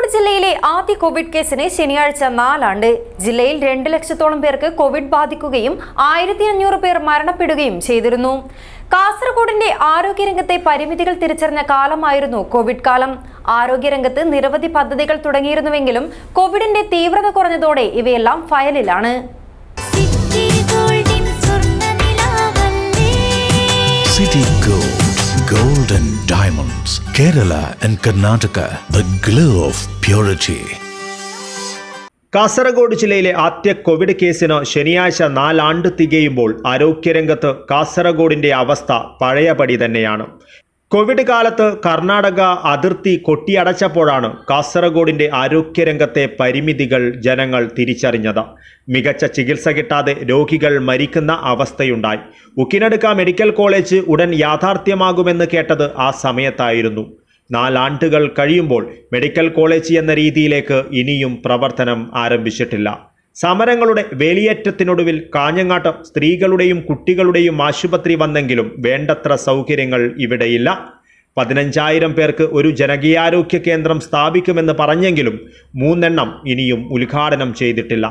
കാസർഗോഡ് ജില്ലയിലെ ആദ്യ കോവിഡ് കേസിന് ശനിയാഴ്ച നാലാണ്ട്. ജില്ലയിൽ രണ്ട് ലക്ഷത്തോളം പേർക്ക് കോവിഡ് ബാധിക്കുകയും ആയിരത്തി അഞ്ഞൂറ് പേർ മരണപ്പെടുകയും ചെയ്തിരുന്നു. കാസർഗോഡിന്റെ ആരോഗ്യരംഗത്തെ പരിമിതികൾ തിരിച്ചറിഞ്ഞ കാലമായിരുന്നു കോവിഡ് കാലം. ആരോഗ്യരംഗത്ത് നിരവധി പദ്ധതികൾ തുടങ്ങിയിരുന്നുവെങ്കിലും കോവിഡിന്റെ തീവ്രത കുറഞ്ഞതോടെ ഇവയെല്ലാം ഫയലിലാണ്. സിറ്റി ഗോൾഡിൻ സ്വർണനിലാവല്ലേ city Gold, Gold and Diamonds, Kerala and Karnataka, the glow of purity. Kasaragod ജില്ലയിലെ ആദ്യ കോവിഡ് കേസിന് ശനിയാഴ്ച നാലാണ്ട് തികയുമ്പോൾ ആരോഗ്യരംഗത്ത് കാസർഗോഡിന്റെ അവസ്ഥ പഴയപടി തന്നെയാണ് കോവിഡ് കാലത്ത് കർണാടക അതിർത്തി കൊട്ടിയടച്ചപ്പോഴാണ് കാസർഗോഡിന്റെ ആരോഗ്യരംഗത്തെ പരിമിതികൾ ജനങ്ങൾ തിരിച്ചറിഞ്ഞത്. മികച്ച ചികിത്സ കിട്ടാതെ രോഗികൾ മരിക്കുന്ന അവസ്ഥയുണ്ടായി. ഉക്കിനടുക്ക മെഡിക്കൽ കോളേജ് ഉടൻ യാഥാർത്ഥ്യമാകുമെന്ന് കേട്ടത് ആ സമയത്തായിരുന്നു. നാലാണ്ടുകൾ കഴിയുമ്പോൾ മെഡിക്കൽ കോളേജ് എന്ന രീതിയിലേക്ക് ഇനിയും പ്രവർത്തനം ആരംഭിച്ചിട്ടില്ല. സമരങ്ങളുടെ വേലിയേറ്റത്തിനൊടുവിൽ കാഞ്ഞങ്ങാട്ട് സ്ത്രീകളുടെയും കുട്ടികളുടെയും ആശുപത്രി വന്നെങ്കിലും വേണ്ടത്ര സൗകര്യങ്ങൾ ഇവിടെയില്ല. പതിനഞ്ചായിരം പേർക്ക് ഒരു ജനകീയാരോഗ്യ കേന്ദ്രം സ്ഥാപിക്കുമെന്ന് പറഞ്ഞെങ്കിലും മൂന്നെണ്ണം ഇനിയും ഉദ്ഘാടനം ചെയ്തിട്ടില്ല.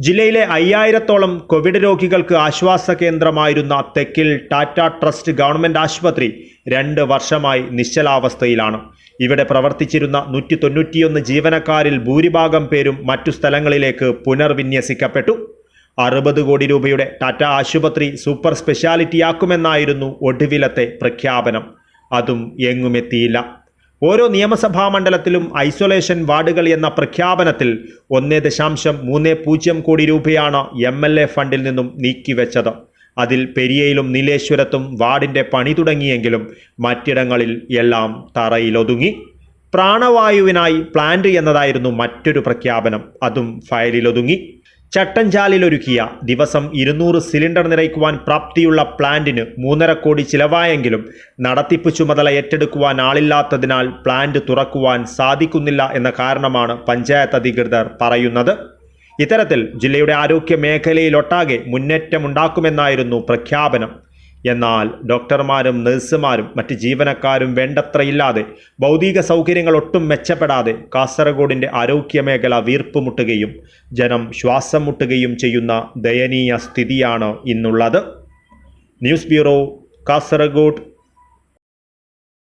ജില്ലയിലെ അയ്യായിരത്തോളം കോവിഡ് രോഗികൾക്ക് ആശ്വാസ കേന്ദ്രമായിരുന്ന തെക്കിൽ ടാറ്റ ട്രസ്റ്റ് ഗവൺമെന്റ് ആശുപത്രി രണ്ട് വർഷമായി നിശ്ചലാവസ്ഥയിലാണ്. ഇവിടെ പ്രവർത്തിച്ചിരുന്ന നൂറ്റി തൊണ്ണൂറ്റിയൊന്ന് ജീവനക്കാരിൽ ഭൂരിഭാഗം പേരും മറ്റു സ്ഥലങ്ങളിലേക്ക് പുനർവിന്യസിക്കപ്പെട്ടു. അറുപത് കോടി രൂപയുടെ ടാറ്റ ആശുപത്രി സൂപ്പർ സ്പെഷ്യാലിറ്റിയാക്കുമെന്നായിരുന്നു ഒടുവിലത്തെ പ്രഖ്യാപനം. അതും എങ്ങുമെത്തിയില്ല. ഓരോ നിയമസഭാ മണ്ഡലത്തിലും ഐസൊലേഷൻ വാർഡുകൾ എന്ന പ്രഖ്യാപനത്തിൽ ഒന്നേ ദശാംശം മൂന്ന് പൂജ്യം കോടി രൂപയാണ് എം എൽ എ ഫണ്ടിൽ നിന്നും നീക്കിവെച്ചത്. അതിൽ പെരിയയിലും നീലേശ്വരത്തും വാർഡിന്റെ പണി തുടങ്ങിയെങ്കിലും മറ്റിടങ്ങളിൽ എല്ലാം തറയിലൊതുങ്ങി. പ്രാണവായുവിനായി പ്ലാന്റ് എന്നതായിരുന്നു മറ്റൊരു പ്രഖ്യാപനം. അതും ഫയലിലൊതുങ്ങി. ചട്ടഞ്ചാലിലൊരുക്കിയ ദിവസം ഇരുന്നൂറ് സിലിണ്ടർ നിറയ്ക്കുവാൻ പ്രാപ്തിയുള്ള പ്ലാന്റിന് മൂന്നര കോടി ചിലവായെങ്കിലും നടത്തിപ്പ് ചുമതല ഏറ്റെടുക്കുവാൻ ആളില്ലാത്തതിനാൽ പ്ലാന്റ് തുറക്കുവാൻ സാധിക്കുന്നില്ല എന്ന കാരണമാണ് പഞ്ചായത്ത് അധികൃതർ പറയുന്നത്. ഇത്തരത്തിൽ ജില്ലയുടെ ആരോഗ്യ മേഖലയിലൊട്ടാകെ മുന്നേറ്റമുണ്ടാക്കുമെന്നായിരുന്നു പ്രഖ്യാപനം. എന്നാൽ ഡോക്ടർമാരും നഴ്സുമാരും മറ്റ് ജീവനക്കാരും വേണ്ടത്രയില്ലാതെ ഭൗതിക സൗകര്യങ്ങൾ ഒട്ടും മെച്ചപ്പെടാതെ കാസർഗോഡിന്റെ ആരോഗ്യ മേഖല വീർപ്പുമുട്ടുകയും ജനം ശ്വാസം മുട്ടുകയും ചെയ്യുന്ന ദയനീയ സ്ഥിതിയാണ് ഇന്നുള്ളത്. News bureau Kasaragod.